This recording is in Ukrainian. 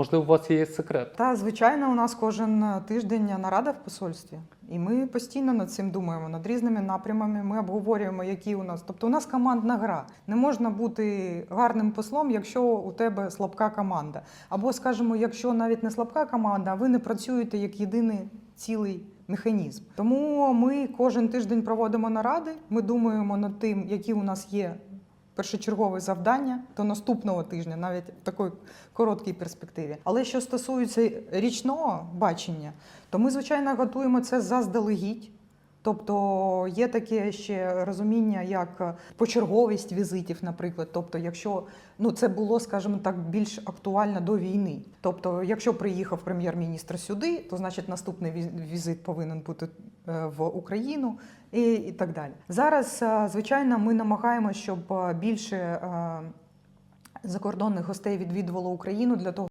Можливо, у вас є секрет. Та звичайно, у нас кожен тиждень нарада в посольстві, і ми постійно над цим думаємо, над різними напрямами. Ми обговорюємо, які у нас. Тобто, у нас командна гра. Не можна бути гарним послом, якщо у тебе слабка команда. Або, скажімо, якщо навіть не слабка команда, а ви не працюєте як єдиний цілий механізм. Тому ми кожен тиждень проводимо наради. Ми думаємо над тим, які у нас є першочергове завдання до наступного тижня, навіть в такій короткій перспективі. Але що стосується річного бачення, то ми, звичайно, готуємо це заздалегідь. Тобто є таке ще розуміння, як почерговість візитів, наприклад. Тобто, якщо ну це було, скажімо так, більш актуально до війни. Тобто, якщо приїхав прем'єр-міністр сюди, то значить наступний віз- візит повинен бути е, в Україну і, і так далі. Зараз, е, звичайно, ми намагаємося, щоб е, більше е, закордонних гостей відвідувало Україну для того.